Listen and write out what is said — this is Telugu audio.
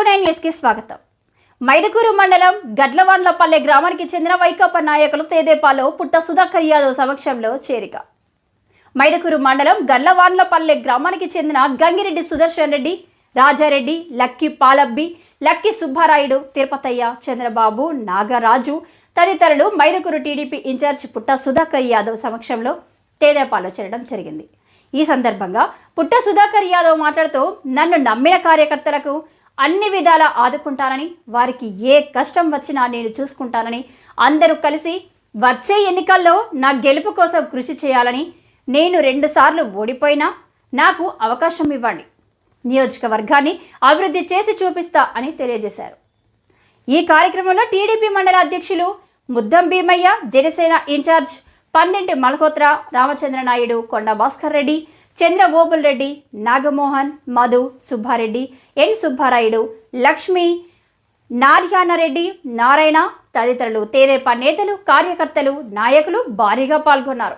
హలో నైన్ న్యూస్కి స్వాగతం. మైదుకూరు మండలం గడ్లవాండ్లపల్లె గ్రామానికి చెందిన వైకాపా నాయకులు తేదేపాలో పుట్ట సుధాకర్ యాదవ్ సమక్షంలో చేరిక. మైదుకూరు మండలం గడ్లవాండ్లపల్లె గ్రామానికి చెందిన గంగిరెడ్డి సుదర్శన్ రెడ్డి రాజారెడ్డి లక్కి పాలబ్బి లక్కి సుబ్బారాయుడు తిరుపతయ్య చంద్రబాబు నాగరాజు తదితరులు మైదుకూరు టీడీపీ ఇన్ఛార్జ్ పుట్ట సుధాకర్ యాదవ్ సమక్షంలో తేదేపాలో చేరడం జరిగింది. ఈ సందర్భంగా పుట్ట సుధాకర్ యాదవ్ మాట్లాడుతూ నన్ను నమ్మిన కార్యకర్తలకు అన్ని విధాలా ఆదుకుంటానని వారికి ఏ కష్టం వచ్చినా నేను చూసుకుంటానని అందరూ కలిసి వచ్చే ఎన్నికల్లో నా గెలుపు కోసం కృషి చేయాలని నేను రెండుసార్లు ఓడిపోయినా నాకు అవకాశం ఇవ్వండి. నియోజకవర్గాన్ని అభివృద్ధి చేసి చూపిస్తా అని తెలియజేశారు. ఈ కార్యక్రమంలో టీడీపీ మండల అధ్యక్షులు ముద్దం భీమయ్య జనసేన ఇన్ఛార్జ్ పందింటి మల్హోత్రా రామచంద్ర నాయుడు కొండ భాస్కర్ రెడ్డి చంద్ర ఓబుల్ రెడ్డి నాగమోహన్ మధు సుబ్బారెడ్డి ఎన్ సుబ్బారాయుడు లక్ష్మి నార్యానరెడ్డి నారాయణ తదితరులు. తేదేపా నేతలు కార్యకర్తలు నాయకులు భారీగా పాల్గొన్నారు.